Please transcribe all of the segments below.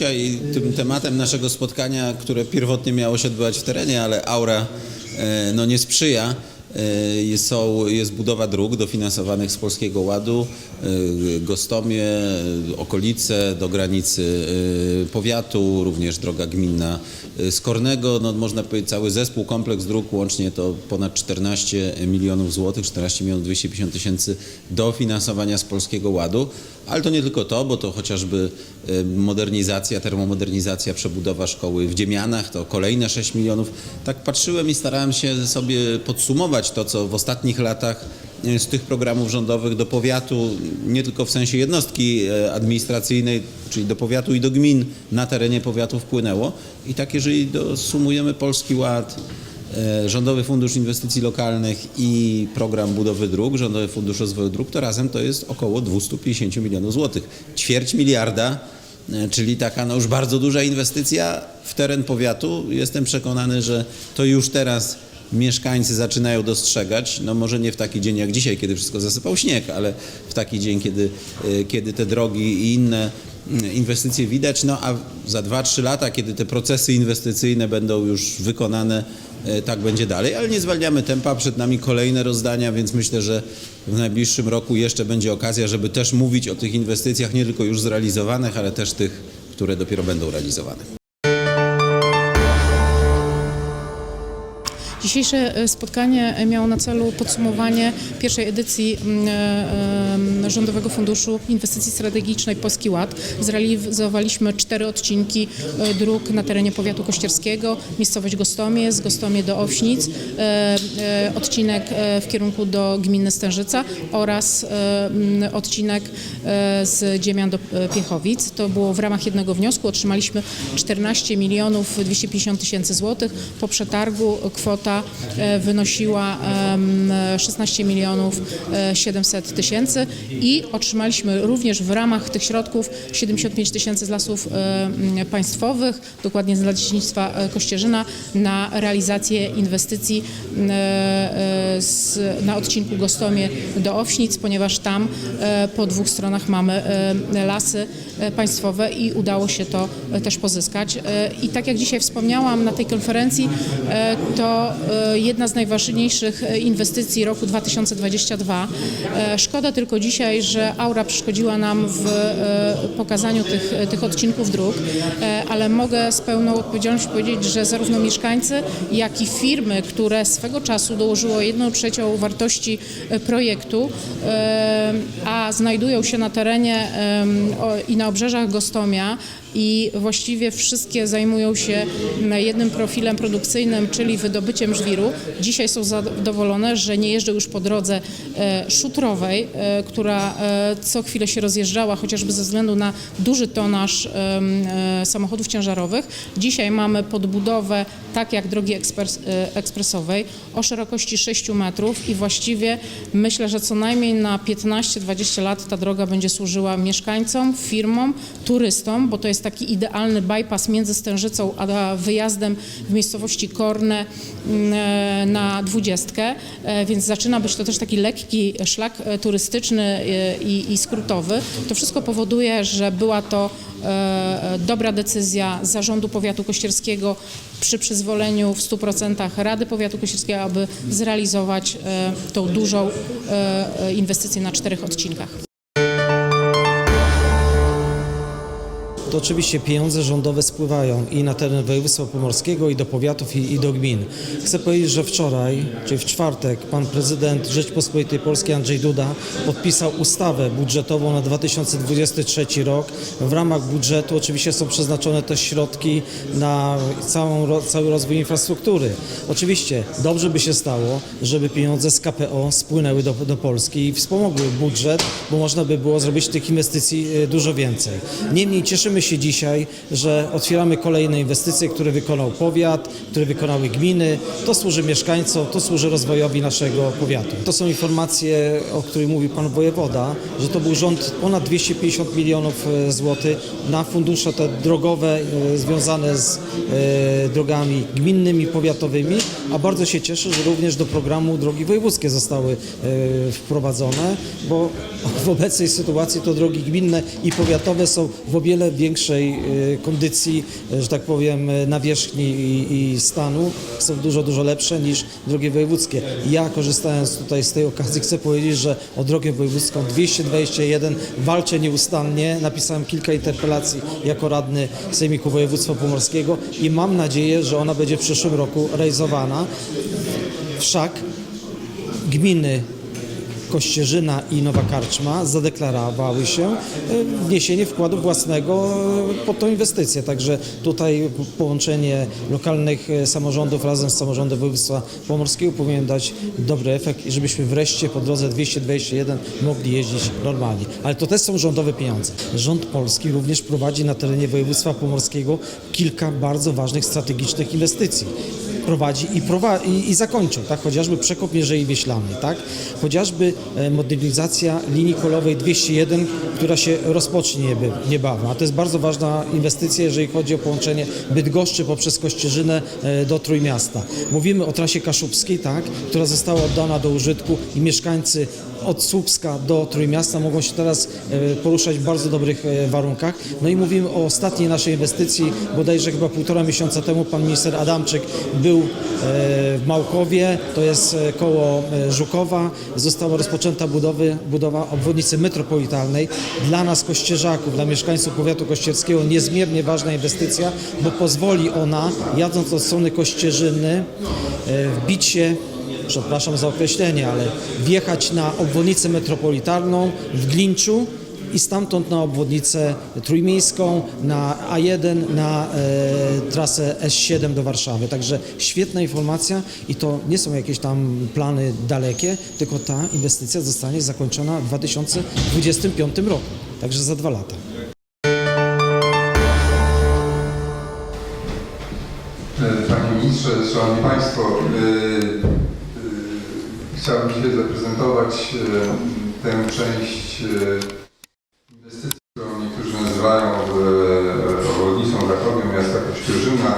dzisiaj tym tematem naszego spotkania, które pierwotnie miało się odbywać w terenie, ale aura e, no, nie sprzyja, e, jest, budowa dróg dofinansowanych z Polskiego Ładu, e, Gostomie, okolice do granicy powiatu, również droga gminna z Kornego, no, można powiedzieć cały zespół, kompleks dróg, łącznie to ponad 14 milionów złotych, 14 milionów 250 tysięcy dofinansowania z Polskiego Ładu. Ale to nie tylko to, bo to chociażby modernizacja, termomodernizacja, przebudowa szkoły w Dziemianach, to kolejne 6 milionów. Tak patrzyłem i starałem się sobie podsumować to, co w ostatnich latach e, z tych programów rządowych do powiatu, nie tylko w sensie jednostki e, administracyjnej, czyli do powiatu i do gmin na terenie powiatu wpłynęło. I tak jeżeli dosumujemy Polski Ład, Rządowy Fundusz Inwestycji Lokalnych i Program Budowy Dróg, Rządowy Fundusz Rozwoju Dróg, to razem to jest około 250 milionów złotych. Ćwierć miliarda, e, czyli taka no już bardzo duża inwestycja w teren powiatu. Jestem przekonany, że to już teraz mieszkańcy zaczynają dostrzegać, no może nie w taki dzień jak dzisiaj, kiedy wszystko zasypał śnieg, ale w taki dzień, kiedy, e, kiedy te drogi i inne mm, inwestycje widać, no a za 2-3 lata, kiedy te procesy inwestycyjne będą już wykonane, e, tak będzie dalej, ale nie zwalniamy tempa, przed nami kolejne rozdania, więc myślę, że w najbliższym roku jeszcze będzie okazja, żeby też mówić o tych inwestycjach, nie tylko już zrealizowanych, ale też tych, które dopiero będą realizowane. Dzisiejsze e, spotkanie miało na celu podsumowanie pierwszej edycji mm, e, e, Rządowego Funduszu Inwestycji Strategicznej Polski Ład. Zrealizowaliśmy cztery odcinki e, dróg na terenie powiatu kościerskiego, miejscowość Gostomie, z Gostomie do Owśnic, e, e, odcinek e, w kierunku do gminy Stężyca oraz e, odcinek e, z Dziemian do e, Piechowic. To było w ramach jednego wniosku. Otrzymaliśmy 14 milionów 250 tysięcy złotych. Po przetargu kwota e, wynosiła em, 16 milionów e, 700 tysięcy i otrzymaliśmy również w ramach tych środków 75 tysięcy z lasów e, państwowych, dokładnie z Leśnictwa e, Kościerzyna na realizację inwestycji e, na odcinku Gostomie do Owśnic, ponieważ tam e, po dwóch stronach mamy e, lasy e, państwowe i udało się to e, też pozyskać. E, I tak jak dzisiaj wspomniałam na tej konferencji, e, to e, jedna z najważniejszych e, inwestycji roku 2022. E, Szkoda tylko dzisiaj, że aura przeszkodziła nam w e, pokazaniu tych, tych odcinków dróg, e, ale mogę z pełną odpowiedzialnością powiedzieć, że zarówno mieszkańcy, jak i firmy, które swego czasu dołożyło jedną trzecią wartości e, projektu, e, a znajdują się na terenie i na obrzeżach Gostomia i właściwie wszystkie zajmują się jednym profilem produkcyjnym, czyli wydobyciem żwiru. Dzisiaj są zadowolone, że nie jeżdżą już po drodze e, szutrowej, e, która e, co chwilę się rozjeżdżała, chociażby ze względu na duży tonaż samochodów ciężarowych. Dzisiaj mamy podbudowę, tak jak drogi ekspres, ekspresowej, o szerokości 6 metrów i właściwie myślę, że co najmniej na 15-20 lat ta droga będzie służyła mieszkańcom, firmom, turystom, bo to jest taki idealny bypass między Stężycą a wyjazdem w miejscowości Korne mm, e, na dwudziestkę, e, więc zaczyna być to też taki lekki szlak e, turystyczny i, i skrótowy. To wszystko powoduje, że była to dobra decyzja Zarządu Powiatu Kościerskiego przy przyzwoleniu w 100% Rady Powiatu Kościerskiego, aby zrealizować tą dużą inwestycję na czterech odcinkach. To oczywiście pieniądze rządowe spływają i na teren województwa pomorskiego, i do powiatów, i, i do gmin. Chcę powiedzieć, że wczoraj, czyli w czwartek, pan prezydent Rzeczpospolitej Polskiej Andrzej Duda podpisał ustawę budżetową na 2023 rok. W ramach budżetu oczywiście są przeznaczone też środki na całą, cały rozwój infrastruktury. Oczywiście dobrze by się stało, żeby pieniądze z KPO spłynęły do, do Polski i wspomogły budżet, bo można by było zrobić tych inwestycji e, dużo więcej. Niemniej cieszymy się dzisiaj, że otwieramy kolejne inwestycje, które wykonał powiat, które wykonały gminy. To służy mieszkańcom, to służy rozwojowi naszego powiatu. To są informacje, o których mówił pan wojewoda, że to był rząd ponad 250 milionów e, złotych na fundusze te drogowe e, związane z e, drogami gminnymi, powiatowymi, a bardzo się cieszę, że również do programu drogi wojewódzkie zostały wprowadzone, bo w obecnej sytuacji to drogi gminne i powiatowe są w o wiele wie- większej e, kondycji, e, że tak powiem, e, nawierzchni i, i stanu są dużo, dużo lepsze niż drogi wojewódzkie. Ja korzystając tutaj z tej okazji chcę powiedzieć, że o drogę wojewódzką 221 walczę nieustannie. Napisałem kilka interpelacji jako radny Sejmiku Województwa Pomorskiego i mam nadzieję, że ona będzie w przyszłym roku realizowana. Wszak gminy Kościerzyna i Nowa Karczma zadeklarowały się e, wniesienie wkładu własnego e, pod tą inwestycję. Także tutaj połączenie lokalnych e, samorządów razem z samorządem województwa pomorskiego powinien dać dobry efekt i żebyśmy wreszcie po drodze 221 mogli jeździć normalnie. Ale to też są rządowe pieniądze. Rząd polski również prowadzi na terenie województwa pomorskiego kilka bardzo ważnych strategicznych inwestycji prowadzi i, prowa- i, i zakończył, tak? chociażby przekop Mierzei Wieślanej, tak? chociażby modernizacja linii kolejowej 201, która się rozpocznie niebawem, a to jest bardzo ważna inwestycja, jeżeli chodzi o połączenie Bydgoszczy poprzez Kościerzynę e, do Trójmiasta. Mówimy o trasie kaszubskiej, tak? która została oddana do użytku i mieszkańcy od Słupska do Trójmiasta mogą się teraz e, poruszać w bardzo dobrych e, warunkach. No i mówimy o ostatniej naszej inwestycji, bodajże chyba półtora miesiąca temu pan minister Adamczyk był e, w Małkowie, to jest koło Żukowa. Została rozpoczęta budowy, budowa obwodnicy metropolitalnej. Dla nas kościerzaków, dla mieszkańców powiatu kościerskiego niezmiernie ważna inwestycja, bo pozwoli ona, jadąc od strony Kościerzyny, wbić się przepraszam za określenie, ale wjechać na obwodnicę metropolitalną w Glinczu i stamtąd na obwodnicę trójmiejską, na A1, na e, trasę S7 do Warszawy. Także świetna informacja i to nie są jakieś tam plany dalekie, tylko ta inwestycja zostanie zakończona w 2025 roku, także za dwa lata. Panie Ministrze, Szanowni Państwo, y, chciałbym dzisiaj zaprezentować y, tę część y, inwestycji, którą niektórzy nazywają y, obwodnicą zachodnią miasta Kościerzyna.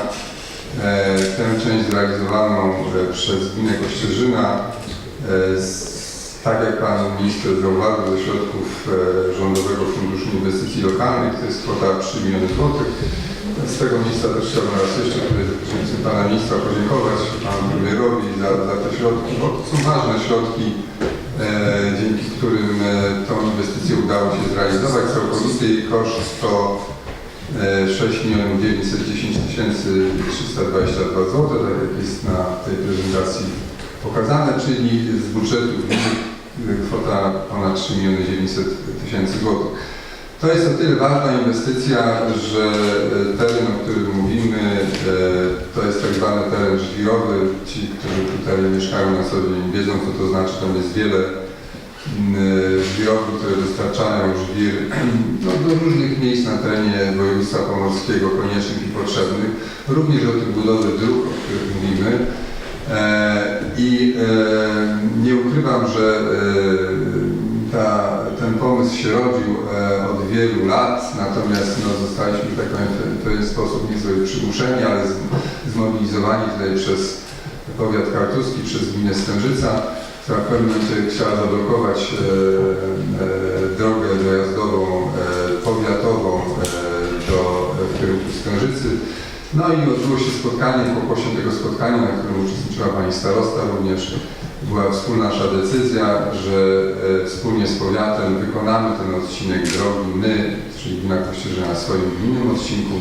E, Tę część zrealizowaną e, przez gminę Kościerzyna e, z, tak jak Pan Minister zauważył, ze środków e, Rządowego Funduszu Inwestycji Lokalnych, to jest kwota 3 miliony złotych. Z tego miejsca też chciałbym raz jeszcze Pana Ministra podziękować Panu Premierowi za, za te środki, bo to są ważne środki, e, dzięki którym e, tą inwestycję udało się zrealizować. Całkowity koszt to e, 6 milionów 910 tysięcy 322 zł, tak jak jest na tej prezentacji pokazane, czyli z budżetu e, kwota ponad 3 miliony 900 tysięcy złotych. To jest o tyle ważna inwestycja, że e, teren, o którym mówimy, e, to jest tak zwany teren żwirowy. Ci, którzy tutaj mieszkają na co dzień wiedzą, co to znaczy. Tam jest wiele mm, żwirowni, które dostarczają żwir no, do różnych miejsc na terenie województwa pomorskiego, koniecznych i potrzebnych. Również do tych budowy dróg, o których mówimy. E, I e, nie ukrywam, że e, ta, ten pomysł się rodził e, od wielu lat, natomiast no, zostaliśmy tak powiem, w pewien sposób nie sobie przymuszeni, ale zmobilizowani tutaj przez powiat kartuski, przez gminę Stężyca, która w pewnym momencie chciała zablokować e, e, drogę dojazdową e, powiatową e, do, w kierunku Stężycy. No i odbyło się spotkanie, w pokłosie tego spotkania, na którym uczestniczyła Pani Starosta również, była wspólna nasza decyzja, że e, wspólnie z powiatem wykonamy ten odcinek drogi, my, czyli gmina Kościerzyna na swoim gminnym odcinku,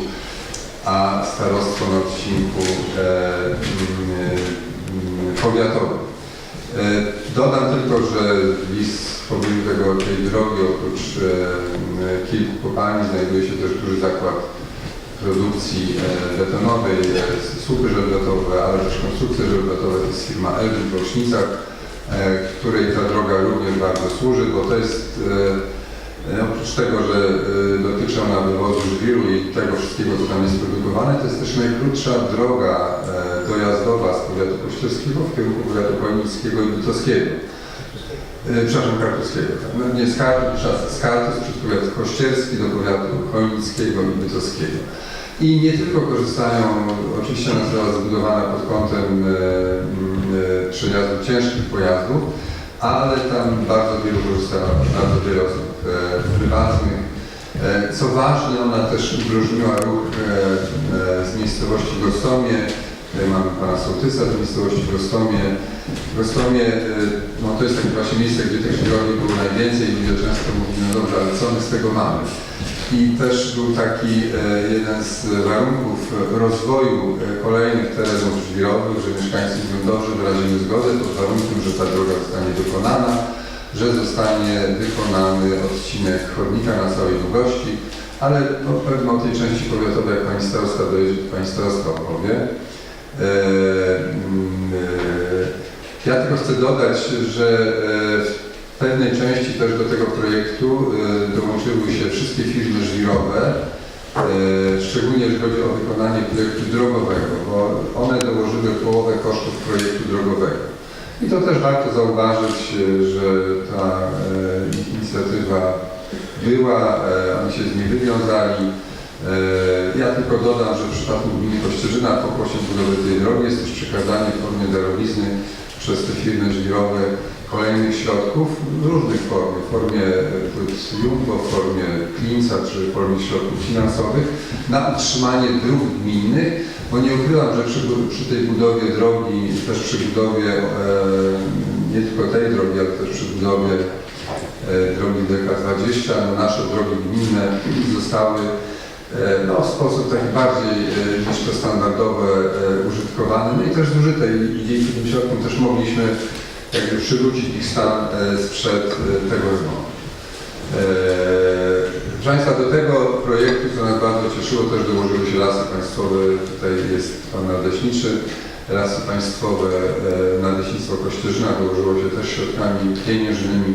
a starostwo na odcinku e, mm, mm, powiatowym. E, Dodam tylko, że list w pobliżu tego, tej drogi oprócz e, kilku kopalni znajduje się też duży zakład produkcji e, betonowej, e, słupy żelbetowe, ale też konstrukcje żelbetowe. To jest firma Elwin w Rocznicach, e, której ta droga również bardzo służy, bo to jest oprócz tego, że dotyczy ona wywozu żwiru i tego wszystkiego, co tam jest produkowane, to jest też najkrótsza droga dojazdowa z powiatu kościerskiego w kierunku powiatu chojnickiego i bytowskiego. E, Przepraszam, Kartuskiego. tak. No, nie z Kartus, z Kartus przez powiat kościerski do powiatu chojnickiego i bytowskiego. I nie tylko korzystają, oczywiście ona została zbudowana pod kątem e, e, przejazdu ciężkich pojazdów, ale tam bardzo wielu korzysta, bardzo wiele osób e, prywatnych, e, Co ważne, ona też udrożniła ruch e, e, z miejscowości Gostomie. Tutaj mamy pana sołtysa z miejscowości Gostomie. Gostomie e, no to jest takie właśnie miejsce, gdzie tych żwirowni było najwięcej i ludzie często mówili, no dobrze, ale co my z tego mamy? I też był taki e, jeden z warunków rozwoju e, kolejnych terenów żwirowych, że mieszkańcy Grundorzy wyrazili zgodę pod warunkiem, że ta droga zostanie wykonana, że zostanie wykonany odcinek chodnika na całej długości, ale no, pewno o tej części powiatowej, jak pani starosta dojedzie, pani starosta opowie. E, mm, e, ja tylko chcę dodać, że e, w pewnej części też do tego projektu dołączyły się wszystkie firmy żwirowe, szczególnie jeżeli chodzi o wykonanie projektu drogowego, bo one dołożyły połowę kosztów projektu drogowego. I to też warto zauważyć, że ta inicjatywa była, oni się z niej wywiązali. E, Ja tylko dodam, że w przypadku gminy Kościerzyna w pokłosie budowy tej drogi jest też przekazanie w formie darowizny przez te firmy żwirowe kolejnych środków w różnych formie, w formie e, Jumbo, w formie Klinca czy w formie środków finansowych na utrzymanie dróg gminnych, bo nie ukrywam, że przy, przy tej budowie drogi, też przy budowie e, nie tylko tej drogi, ale też przy budowie e, drogi DK20, no nasze drogi gminne zostały e, no, w sposób taki bardziej e, niż to standardowe e, użytkowane, no i też zużyte i dzięki tym środkom też mogliśmy jakby przywrócić ich stan e, sprzed e, tego. Eee, Proszę Państwa, do tego projektu, co nas bardzo cieszyło, też dołożyły się lasy państwowe. Tutaj jest Pan Nadleśniczy. Lasy państwowe, e, Nadleśnictwo Kościerzyna dołożyło się też środkami pieniężnymi.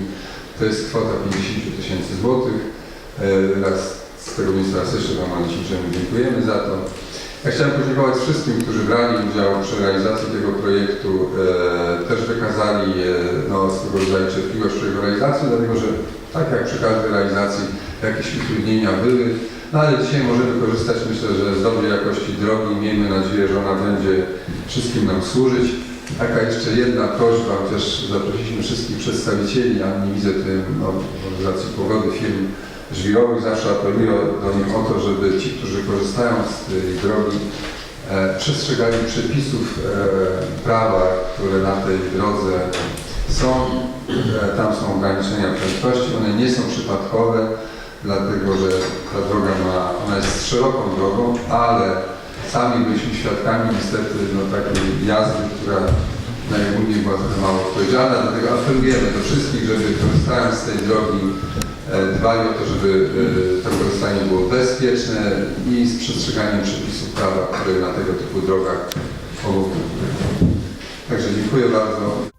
To jest kwota 50 tysięcy złotych. E, Raz z tego miejsca jeszcze Panu Nadleśniczemu dziękujemy za to. Ja chciałem podziękować wszystkim, którzy brali udział przy realizacji tego projektu. E, też wykazali e, no, swego rodzaju cierpliwość przy jego realizacji, dlatego że tak jak przy każdej realizacji jakieś utrudnienia były, no ale dzisiaj możemy korzystać myślę, że z dobrej jakości drogi. Miejmy nadzieję, że ona będzie wszystkim nam służyć. Taka jeszcze jedna prośba, chociaż zaprosiliśmy wszystkich przedstawicieli, a nie widzę tutaj no, organizacji pogody firm żwirowych, zawsze apeluję do nich o to, żeby ci, którzy korzystają z tej drogi, e, przestrzegali przepisów e, prawa, które na tej drodze są. E, tam są ograniczenia prędkości, one nie są przypadkowe, dlatego że ta droga ma, ona jest szeroką drogą, ale sami byliśmy świadkami niestety no, takiej jazdy, która najogólniej była trochę mało odpowiedzialna, dlatego apelujemy do wszystkich, żeby korzystając z tej drogi e, dbali o to, żeby e, to korzystanie było bezpieczne i z przestrzeganiem przepisów prawa, które na tego typu drogach obowiązują. Także dziękuję bardzo.